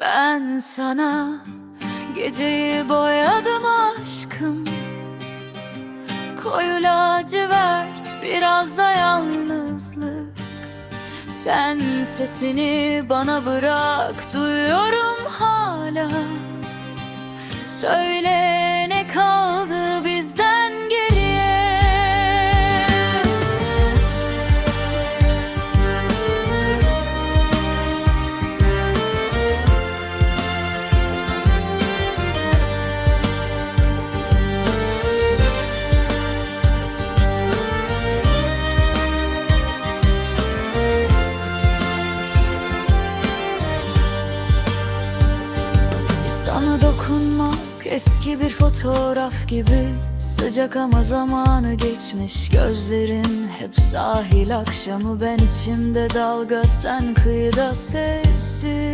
Ben sana geceyi boyadım aşkım. Koyu lacivert biraz da yalnızlık. Sen sesini bana bırak duyuyorum hala. Söyle Sana dokunmak eski bir fotoğraf gibi. Sıcak ama zamanı geçmiş Gözlerin hep sahil akşamı. Ben içimde dalga sen kıyıda sessiz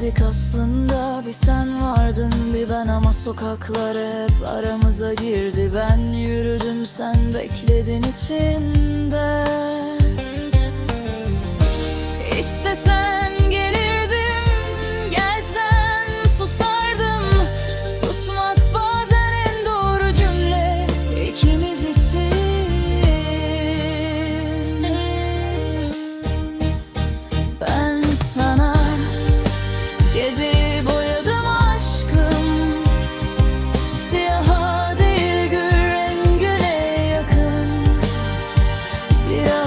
değildik aslında Bir sen vardın bir ben ama sokaklar hep aramıza girdi. Ben yürüdüm sen bekledin içinde İstesen Yeah.